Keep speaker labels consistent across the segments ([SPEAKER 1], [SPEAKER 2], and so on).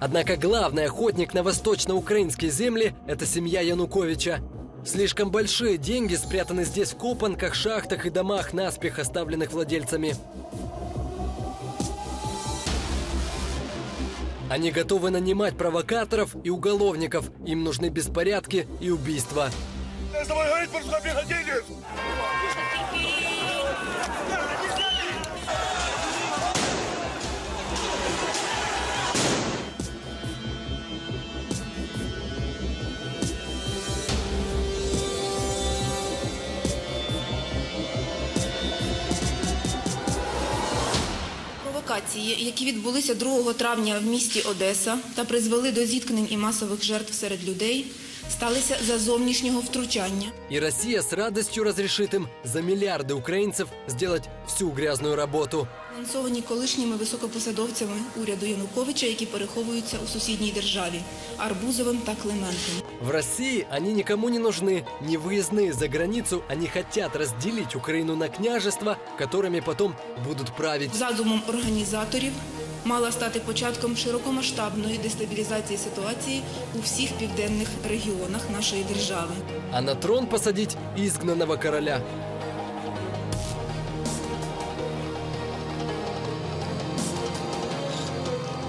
[SPEAKER 1] Однако главный охотник на восточно-украинские земли – это семья Януковича. Слишком большие деньги спрятаны здесь в копанках, шахтах и домах, наспех оставленных владельцами. Они готовы нанимать провокаторов и уголовников. Им нужны беспорядки и убийства.
[SPEAKER 2] Давай говорить про беглоденец!
[SPEAKER 3] Провокації, які відбулися 2 травня в місті Одеса та призвели до зіткнень і масових жертв серед людей, сталися за зовнішнього втручання.
[SPEAKER 1] И Россия с радостью разрешит им за миллиарды украинцев сделать всю грязную работу.
[SPEAKER 3] Анонсовані колишніми високопосадовцями уряду Януковича, які переховуються у сусідній державі Арбузовим та Климентом.
[SPEAKER 1] В России они никому не нужны, не выездные за границу, они хотят разделить Украину на княжества, которыми потом будут править.
[SPEAKER 3] Задумом організаторів мала стати початком широкомасштабної дестабілізації ситуації у всіх південних регіонах нашої держави.
[SPEAKER 1] А на трон посадить изгнанного короля.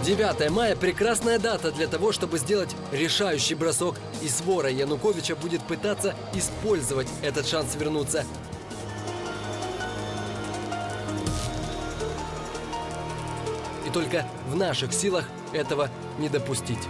[SPEAKER 1] Девятое мая – прекрасная дата для того, чтобы сделать решающий бросок, и свора Януковича будет пытаться использовать этот шанс вернуться. только в наших силах этого не допустить.